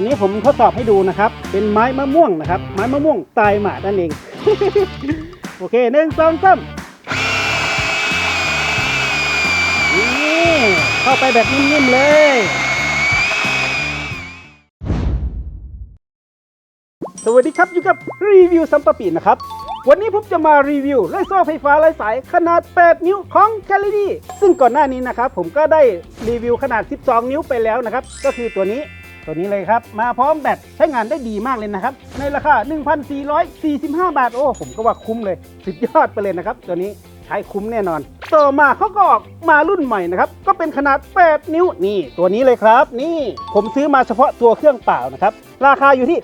อันนี้ผมทดสอบให้ดูนะครับ เป็นไม้มะม่วงนะครับ ไม้มะม่วงตายหมานั่นเอง โอเคหนึ่งสองสามนี่เข้าไปแบบนิ่มๆเลยสวัสดีครับอยู่กับรีวิวซัมปะปีนะครับ วันนี้ผมจะมารีวิวไล่โซ่ไฟฟ้าไร้สายขนาด 8 นิ้วของ c a l i d y ซึ่งก่อนหน้านี้นะครับ ผมก็ได้รีวิวขนาด 12 นิ้วไปแล้วนะครับ ก็คือตัวนี้ ตัวนี้เลยครับ มาพร้อมแบตใช้งานได้ดีมากเลยนะครับ ในราคา 1,445 บาท โอ้ ผมก็ว่าคุ้มเลย สุดยอดไปเลยนะครับ ตัวนี้ใช้คุ้มแน่นอน ต่อมาเขาก็ออกมารุ่นใหม่นะครับ ก็เป็นขนาด 8 นิ้วนี่ ตัวนี้เลยครับ นี่ผมซื้อมาเฉพาะตัวเครื่องเปล่านะครับ ราคาอยู่ที่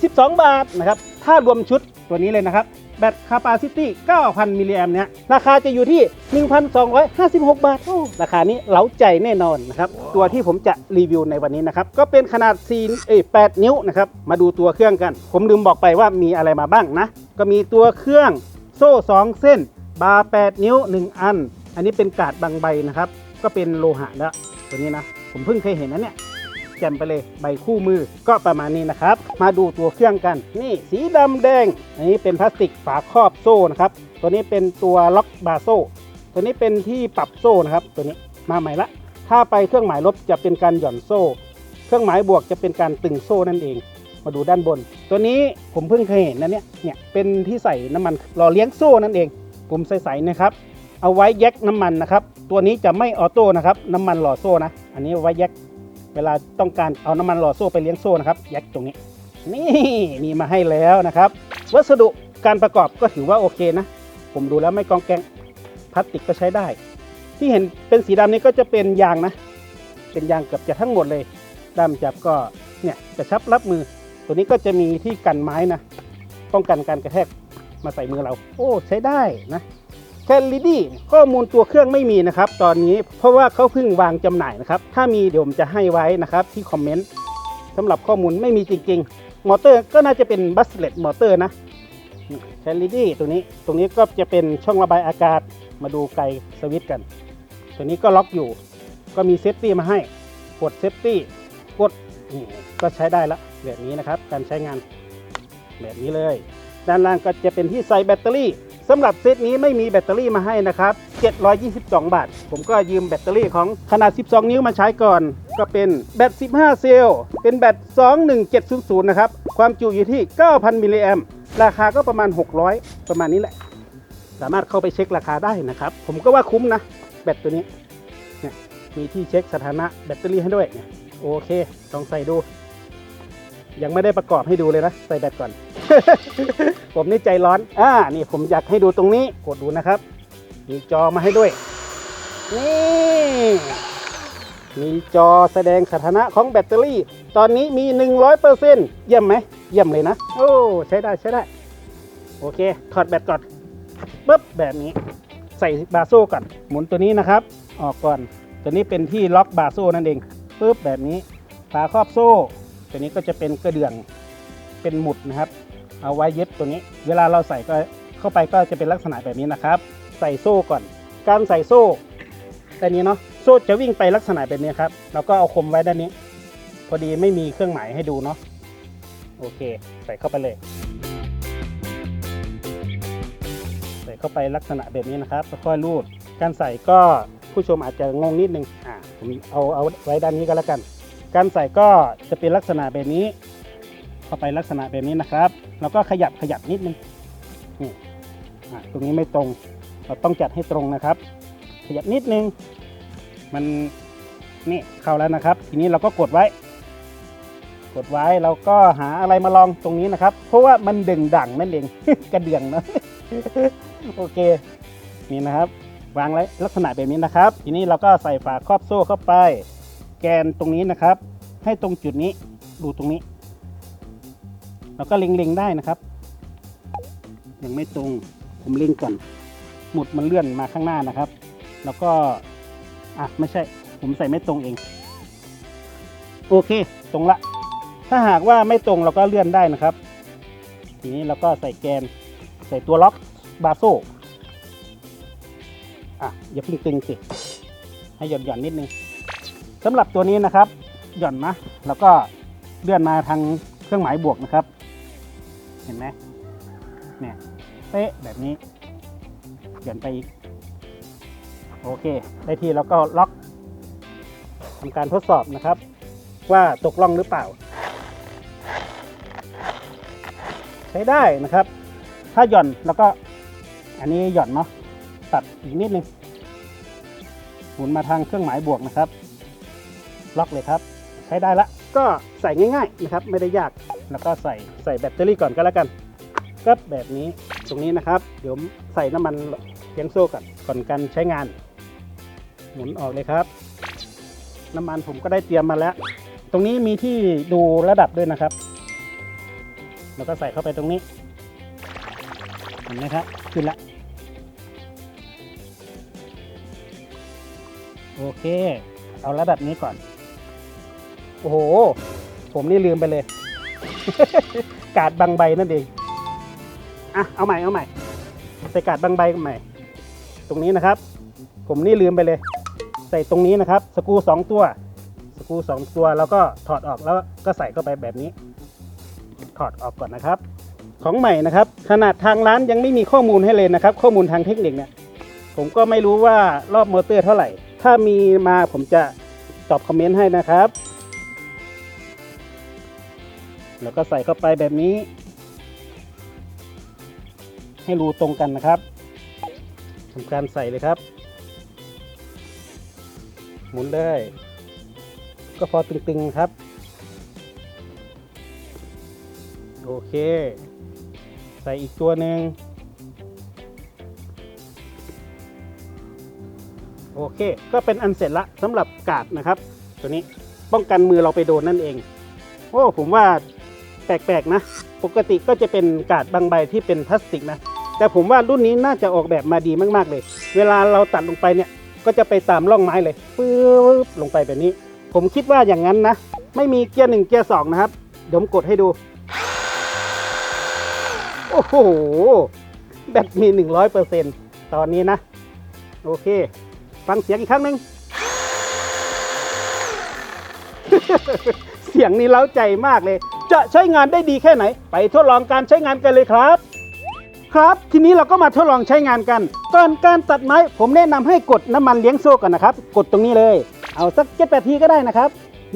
722 บาทนะครับ ถ้ารวมชุดตัวนี้เลยนะครับ แบตคาปาซิตี้9,000 มิลลิแอมเนี่ยราคาจะอยู่ที่ 1,256 บาทโอ้ราคานี้เล้าใจแน่นอนนะครับ ตัวที่ผมจะรีวิวในวันนี้นะครับ ก็เป็นขนาด4เอ้ย8นิ้วนะครับ มาดูตัวเครื่องกัน ผมลืมบอกไปว่ามีอะไรมาบ้างนะ ก็มีตัวเครื่องโซ่ 2 เส้น บาร์ 8 นิ้ว 1 อัน อันนี้เป็นกาดบางใบนะครับ ก็เป็นโลหะแล้วตัวนี้นะ ผมเพิ่งเคยเห็นนะเนี่ยแจ่มไปเลยใบคู่มือก็ประมาณนี้นะครับ มาดูตัวเครื่องกัน นี่สีดำแดงอันนี้เป็นพลาสติกฝาครอบโซ่นะครับ ตัวนี้เป็นตัวล็อกบาร์โซ่ ตัวนี้เป็นที่ปรับโซ่นะครับ ตัวนี้มาใหม่ละ ถ้าไปเครื่องหมายลบจะเป็นการหย่อนโซ่ เครื่องหมายบวกจะเป็นการตึงโซ่นั่นเอง มาดูด้านบน ตัวนี้ผมเพิ่งเคยเห็นนะเนี่ยเนี่ยเป็นที่ใส่น้ำมันหล่อเลี้ยงโซ่นั่นเองปุ่มใสๆนะครับเอาไว้แยกน้ำมันนะครับ ตัวนี้จะไม่ออโต้นะครับ น้ำมันหล่อโซ่นะ อันนี้ไว้แยก เวลาต้องการเอาน้ำมันหล่อโซ่ไปเลี้ยงโซ่นะครับแยกตรงนี้ นี่มีมาให้แล้วนะครับ วัสดุการประกอบก็ถือว่าโอเคนะ ผมดูแล้วไม่กองแกงพลาสติกก็ใช้ได้ ที่เห็นเป็นสีดำนี้ก็จะเป็นยางนะ เป็นยางเกือบจะทั้งหมดเลยดำจับก็เนี่ยกระชับรับมือ ตัวนี้ก็จะมีที่กันไม้นะ ป้องกันการกระแทกมาใส่มือเรา โอ้ใช้ได้นะ แคลลิดี้ข้อมูลตัวเครื่องไม่มีนะครับ ตอนนี้เพราะว่าเขาเพิ่งวางจำหน่ายนะครับ ถ้ามีเดี๋ยวผมจะให้ไว้นะครับที่คอมเมนต์สำหรับข้อมูลไม่มีจริงๆ มอเตอร์ก็น่าจะเป็นบัสเลตมอเตอร์นะแคลลิดี้ตัวนี้ตรงนี้ก็จะเป็นช่องระบายอากาศมาดูไกลสวิตช์กัน ตัวนี้ก็ล็อกอยู่ ก็มีเซฟตี้มาให้กดเซฟตี้กดก็ใช้ได้ละแบบนี้นะครับ การใช้งานแบบนี้เลย ด้านล่างก็จะเป็นที่ใส่แบตเตอรี่ สำหรับเซตนี้ไม่มีแบตเตอรี่มาให้นะครับ 722 บาท ผมก็ยืมแบตเตอรี่ของขนาด 12 นิ้วมาใช้ก่อน ก็เป็นแบต 15 เซลล์ เป็นแบต 21700 นะครับ ความจุอยู่ที่ 9,000 มิลลิแอมราคาก็ประมาณ 600 ประมาณนี้แหละ สามารถเข้าไปเช็คราคาได้นะครับ ผมก็ว่าคุ้มนะ แบตตัวนี้เนี่ยมีที่เช็คสถานะแบตเตอรี่ให้ด้วยเนี่ยโอเค ลองใส่ดู ยังไม่ได้ประกอบให้ดูเลยนะ ใส่แบตก่อน ผมนี่ใจร้อน อ่า นี่ผมอยากให้ดูตรงนี้ กดดูนะครับ มีจอมาให้ด้วย นี่ มีจอแสดงสถานะของแบตเตอรี่ ตอนนี้มี 100%เยี่ยมไหม เยี่ยมเลยนะ โอ้ ใช้ได้ใช้ได้ โอเค ถอดแบตก่อนปุ๊บแบบนี้ ใส่บาโซ่ก่อน หมุนตัวนี้นะครับ ออกก่อน ตัวนี้เป็นที่ล็อกบาโซ่นั่นเองปุ๊บแบบนี้ ฝาครอบโซ่ ตัวนี้ก็จะเป็นกระเดื่อง เป็นหมุดนะครับ เอาไว้เย็บตัวนี้ เวลาเราใส่ก็เข้าไปก็จะเป็นลักษณะแบบนี้นะครับ ใส่โซ่ก่อน การใส่โซ่ด้านนี้เนาะโซ่จะวิ่งไปลักษณะแบบนี้ครับแล้วก็เอาคมไว้ด้านนี้ พอดีไม่มีเครื่องหมายให้ดูเนาะโอเค ใส่เข้าไปเลย ใส่เข้าไปลักษณะแบบนี้นะครับค่อยรูดการใส่ก็ผู้ชมอาจจะงงนิดนึงอ่าผมเอาเอาไว้ด้านนี้ก็แล้วกัน การใส่ก็จะเป็นลักษณะแบบนี้ เข้าไปลักษณะแบบนี้นะครับ แล้วก็ขยับขยับนิดนึงนี่ตรงนี้ไม่ตรง เราต้องจัดให้ตรงนะครับ ขยับนิดนึง มันนี่เข้าแล้วนะครับ ทีนี้เราก็กดไว้ กดไว้เราก็หาอะไรมาลองตรงนี้นะครับ เพราะว่ามันดึงดังนั่นเองกระเดื่องเนอะโอเคนี่นะครับ วางไว้ลักษณะแบบนี้นะครับ ทีนี้เราก็ใส่ฝาครอบโซ่เข้าไป แกนตรงนี้นะครับ ให้ตรงจุดนี้ดูตรงนี้ เราก็เล็งๆได้นะครับ ยังไม่ตรงผมเล็งก่อนหมุดมันเลื่อนมาข้างหน้านะครับ แล้วก็อะไม่ใช่ ผมใส่ไม่ตรงเอง โอเค ตรงละ ถ้าหากว่าไม่ตรงเราก็เลื่อนได้นะครับ ทีนี้เราก็ใส่แกน ใส่ตัวล็อกบาโซ่อะอย่าเพิ่งตึงสิ ให้หย่อนหย่อนนิดนึงสำหรับตัวนี้นะครับ หย่อนนะ แล้วก็เลื่อนมาทางเครื่องหมายบวกนะครับ เห็นไหมเนี่ยเป๊ะแบบนี้เปลี่ยนไปอีก โอเค ได้ที่แล้วก็ล็อกทำการทดสอบนะครับ ว่าตกล่องหรือเปล่า ใช้ได้นะครับ ถ้าหย่อนแล้วก็อันนี้หย่อนเนาะตัดอีกนิดนึงหมุนมาทางเครื่องหมายบวกนะครับ ล็อกเลยครับ ใช้ได้ละก็ใส่ง่าย ๆนะครับ ไม่ได้ยาก แล้วก็ใส่ใส่แบตเตอรี่ก่อนก็แล้วกันก็แบบนี้ตรงนี้นะครับ เดี๋ยวใส่น้ำมันเลี้ยงโซ่ก่อนก่อนการใช้งาน หมุนออกเลยครับ น้ำมันผมก็ได้เตรียมมาแล้ว ตรงนี้มีที่ดูระดับด้วยนะครับ แล้วก็ใส่เข้าไปตรงนี้เห็นไหมครับขึ้นละโอเค เอาระดับนี้ก่อน โอ้โห ผมนี่ลืมไปเลย กาดบางใบนั่นเองอะเอาใหม่เอาใหม่ใส่กาดบางใบใหม่ ตรงนี้นะครับ ผมนี่ลืมไปเลย ใส่ตรงนี้นะครับ สกูสองตัว สกูสองตัวแล้วก็ถอดออกแล้วก็ใส่เข้าไปแบบนี้ ถอดออกก่อนนะครับ ของใหม่นะครับ ขนาดทางร้านยังไม่มีข้อมูลให้เลยนะครับ ข้อมูลทางเทคนิคเนี่ยผมก็ไม่รู้ว่ารอบมอเตอร์เท่าไหร่ ถ้ามีมาผมจะตอบคอมเมนต์ให้นะครับ แล้วก็ใส่เข้าไปแบบนี้ ให้รูตรงกันนะครับทำการใส่เลยครับ หมุนเลย ก็พอตึงๆครับ โอเค ใส่อีกตัวหนึ่งโอเค ก็เป็นอันเสร็จละสำหรับกาดนะครับ ตัวนี้ป้องกันมือเราไปโดนนั่นเอง โอ้ผมว่า แปลกๆนะ ปกติก็จะเป็นกาดบางใบที่เป็นพลาสติกนะ แต่ผมว่ารุ่นนี้น่าจะออกแบบมาดีมากๆเลย เวลาเราตัดลงไปเนี่ย ก็จะไปตามร่องไม้เลยปื๊บลงไปแบบนี้ ผมคิดว่าอย่างนั้นนะ ไม่มีเกียร์หนึ่งเกียร์สองนะครับ เดี๋ยวผมกดให้ดู โอ้โห แบตมี 100%ตอนนี้นะ โอเค ฟังเสียงอีกครั้งหนึ่งเสียงนี้เล้าใจมากเลย จะใช้งานได้ดีแค่ไหน ไปทดลองการใช้งานกันเลยครับ ครับทีนี้เราก็มาทดลองใช้งานกันก่อนการตัดไม้ผมแนะนำให้กดน้ำมันเลี้ยงโซ่ก่อนนะครับ กดตรงนี้เลย เอาสักเจ็ดแปดทีก็ได้นะครับ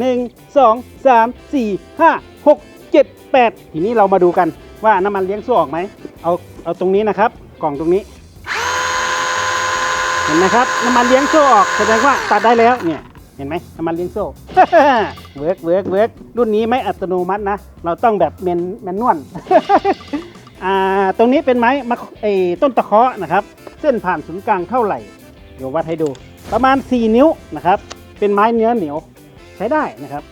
1 2 3 4 5 6 7 8ทีนี้เรามาดูกันว่าน้ำมันเลี้ยงโซ่ออกไหมเอาเอาตรงนี้นะครับ กล่องตรงนี้เห็นไหมครับน้ำมันเลี้ยงโซ่ออกแสดงว่าตัดได้แล้วเนี่ย เห็นไหมน้ำมันเลี้ยงโซ่ เวิร์กเวิร์กเวิร์กรุ่นนี้ไม่อัตโนมัตินะ เราต้องแบบเมนแมนนวล อ่า ตรงนี้เป็นไม้มะไอ้ต้นตะเคาะนะครับ เส้นผ่านศูนย์กลางเท่าไหร่ เดี๋ยววัดให้ดู ประมาณ 4 นิ้วนะครับ เป็นไม้เนื้อเหนียวใช้ได้นะครับ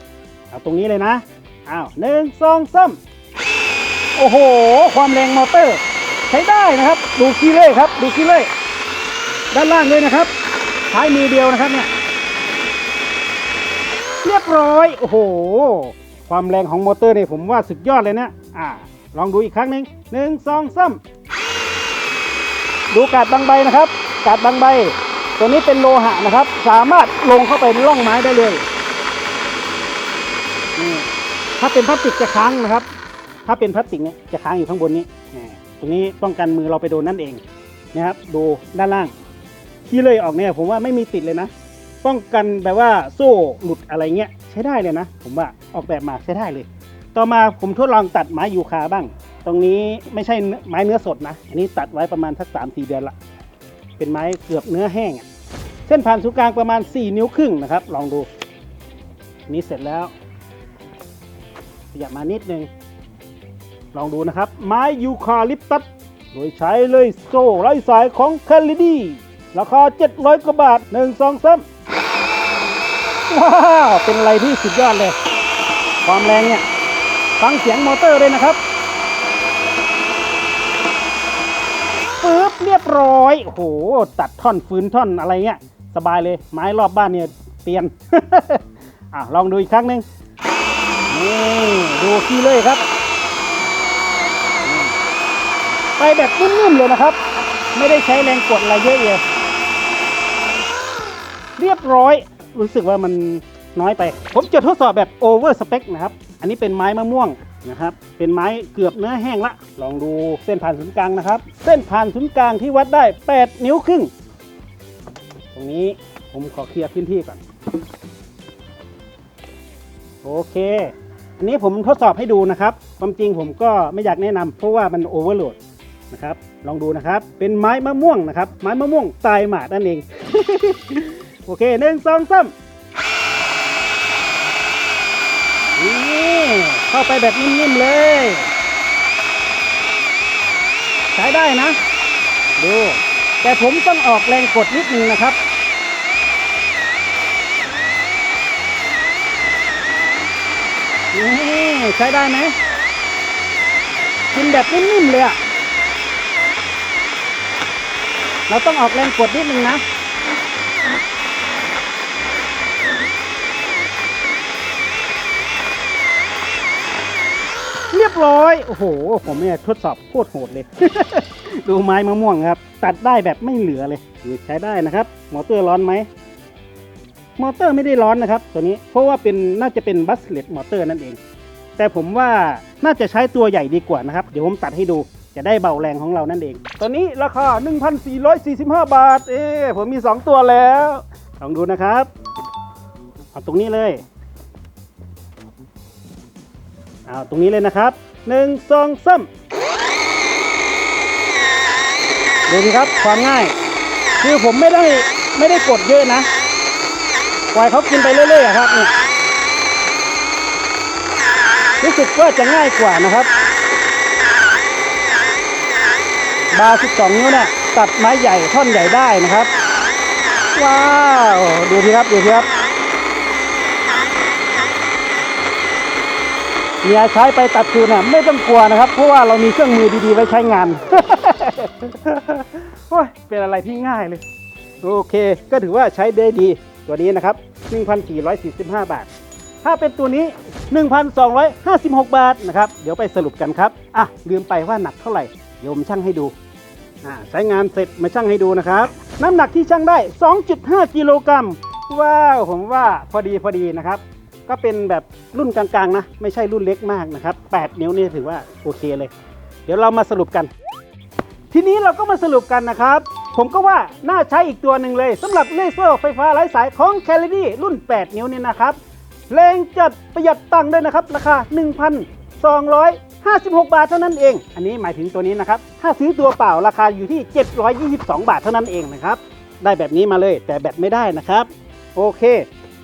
เอาตรงนี้เลยนะ อ้าวหนึ่งสองสามโอ้โห ความแรงมอเตอร์ ใช้ได้นะครับ ดูคีเล่ครับ ดูคีเล่ด้านล่างด้วยนะครับท้ายมือเดียวนะครับเนี่ย เรียบร้อย โอ้โห ความแรงของมอเตอร์เนี่ยผมว่าสุดยอดเลยนะ อ่า ลองดูอีกครั้งหนึ่งหนึ่งสองสามดูกาดบางใบนะครับ กาดบางใบ ตัวนี้เป็นโลหะนะครับ สามารถลงเข้าไปในร่องไม้ได้เลยนี่ถ้าเป็นพลาสติกจะค้างนะครับ ถ้าเป็นพลาสติกเนี่ยจะค้างอยู่ข้างบนนี้ ตรงนี้ป้องกันมือเราไปโดนนั่นเองนะครับ ดูด้านล่าง ที่เลยออกเนี่ยผมว่าไม่มีติดเลยนะ ป้องกันแบบว่าโซ่หลุดอะไรเงี้ยใช้ได้เลยนะ ผมว่าออกแบบมาใช้ได้เลย ต่อมาผมทดลองตัดไม้ยูคาบ้าง ตรงนี้ไม่ใช่ไม้เนื้อสดนะ อันนี้ตัดไว้ประมาณสักสามสี่เดือนละเป็นไม้เกือบเนื้อแห้งเส้นผ่านศูนย์กลางประมาณ 4 นิ้วครึ่งนะครับ ลองดูนี้เสร็จแล้วขยับมานิดนึง ลองดูนะครับ ไม้ยูคาลิปตัสโดยใช้เลยโซ่ไร้สายของคาลิดีราคา 700 กว่าบาท 1 2 3ว้าว เป็นอะไรที่สุดยอดเลย ความแรงเนี่ย ฟังเสียงมอเตอร์เลยนะครับปึ๊บเรียบร้อยโอ้โห ตัดท่อนฟืนท่อนอะไรเงี้ย สบายเลย ไม้รอบบ้านเนี่ยเตียน อะ ลองดูอีกครั้งหนึ่งนี่ดูขี้เลยครับ ไปแบบนุ่มๆเลยนะครับ ไม่ได้ใช้แรงกดอะไรเยอะเลยเรียบร้อย รู้สึกว่ามันน้อยไป ผมจะทดสอบแบบโอเวอร์สเปคนะครับ อันนี้เป็นไม้มะม่วงนะครับ เป็นไม้เกือบเนื้อแห้งละ ลองดูเส้นผ่านศูนย์กลางนะครับ เส้นผ่านศูนย์กลางที่วัดได้ 8 นิ้วครึ่ง ตรงนี้ผมขอเคลียร์พื้นที่ก่อน โอเค อันนี้ผมทดสอบให้ดูนะครับ ความจริงผมก็ไม่อยากแนะนำเพราะว่ามันโอเวอร์โหลดนะครับ ลองดูนะครับ เป็นไม้มะม่วงนะครับ ไม้มะม่วงตล์หมาดนั่นเอง โอเคหนึ่งสองสามนี่เข้าไปแบบนิ่มๆเลย ใช้ได้นะ ดู แต่ผมต้องออกแรงกดนิดนึงนะครับนี่ใช้ได้ไหมกินแบบนิ่มๆเลยอะเราต้องออกแรงกดนิดนึงนะ รียบร้อย โอ้โห ผมเนี่ยทดสอบโคตรโหดเลย ดูไม้มะม่วงครับ ตัดได้แบบไม่เหลือเลยใช้ได้นะครับ มอเตอร์ร้อนไหม มอเตอร์ไม่ได้ร้อนนะครับ ตัวนี้ เพราะว่าเป็นน่าจะเป็นบัสเลตมอเตอร์นั่นเอง แต่ผมว่าน่าจะใช้ตัวใหญ่ดีกว่านะครับ เดี๋ยวผมตัดให้ดู จะได้เบาแรงของเรานั่นเอง ตัวนี้ราคา 1,445 บาท เอ๊ะผมมี 2 ตัวแล้ว ลองดูนะครับ เอาตรงนี้เลย เอาตรงนี้เลยนะครับหนึ่งสองสามดูดีครับความง่าย คือผมไม่ได้ไม่ได้กดเยอะนะปล่อยเขากินไปเรื่อยๆครับเนี่ยรู้สึกว่าจะง่ายกว่านะครับ บาร์12 นิ้วเนี่ยตัดไม้ใหญ่ท่อนใหญ่ได้นะครับ ว้าว ดูดีครับ ดูดีครับ เมียใช้ไปตัดคืนน่ะไม่ต้องกลัวนะครับ เพราะว่าเรามีเครื่องมือดีๆไว้ใช้งานโอ้ยเป็นอะไรที่ง่ายเลย โอเค ก็ถือว่าใช้ได้ดีตัวนี้นะครับ 1,445 บาท ถ้าเป็นตัวนี้ 1,256 บาทนะครับ เดี๋ยวไปสรุปกันครับ อะ ลืมไปว่าหนักเท่าไหร่ เดี๋ยวผมชั่งให้ดูอ่าใช้งานเสร็จมาชั่งให้ดูนะครับ น้ำหนักที่ชั่งได้ 2.5 กิโลกรัม ว้าว ผมว่าพอดีพอดีนะครับ ก็เป็นแบบรุ่นกลางๆนะ ไม่ใช่รุ่นเล็กมากนะครับ 8 นิ้วนี่ถือว่าโอเคเลย เดี๋ยวเรามาสรุปกัน ทีนี้เราก็มาสรุปกันนะครับ ผมก็ว่าน่าใช้อีกตัวหนึ่งเลยสำหรับเลเซอร์ไฟฟ้าไร้สายของ c a l i d y รุ่น 8 นิ้วนี่นะครับแรงจัดประหยัดตังค์ด้วยนะครับ ราคา 1,256 บาทเท่านั้นเอง อันนี้หมายถึงตัวนี้นะครับ ถ้าซื้อตัวเปล่าราคาอยู่ที่ 722 บาทเท่านั้นเองนะครับ ได้แบบนี้มาเลยแต่แบบไม่ได้นะครับ โอเค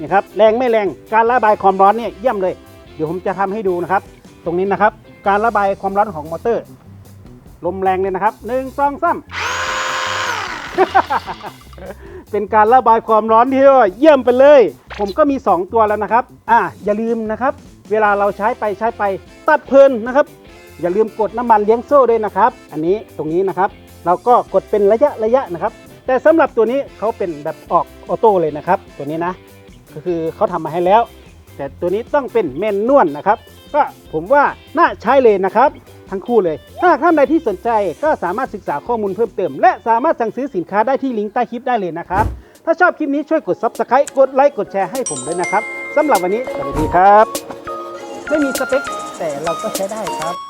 นี่ครับแรงไม่แรงการระบายความร้อนเนี่ยเยี่ยมเลย เดี๋ยวผมจะทำให้ดูนะครับ ตรงนี้นะครับ การระบายความร้อนของมอเตอร์ ลมแรงเลยนะครับหนึ่งสองสามเป็นการระบายความร้อนที่ว่าเยี่ยมไปเลย ผมก็มี 2 ตัวแล้วนะครับ อ่าอย่าลืมนะครับ เวลาเราใช้ไปใช้ไปตัดเพลินนะครับ อย่าลืมกดน้ำมันเลี้ยงโซ่ด้วยนะครับ อันนี้ตรงนี้นะครับ เราก็กดเป็นระยะระยะนะครับ แต่สำหรับตัวนี้เขาเป็นแบบออกออโต้เลยนะครับ ตัวนี้นะ ก็คือเขาทำมาให้แล้ว แต่ตัวนี้ต้องเป็นเมนนวลนะครับ ก็ผมว่าน่าใช้เลยนะครับ ทั้งคู่เลย ถ้าท่านใดที่สนใจก็สามารถศึกษาข้อมูลเพิ่มเติม และสามารถสั่งซื้อสินค้าได้ที่ลิงก์ใต้คลิปได้เลยนะครับ ถ้าชอบคลิปนี้ช่วยกด Subscribe กดไลค์กดแชร์ให้ผมด้วยนะครับสำหรับวันนี้สวัสดีครับ ไม่มีสเปคแต่เราก็ใช้ได้ครับ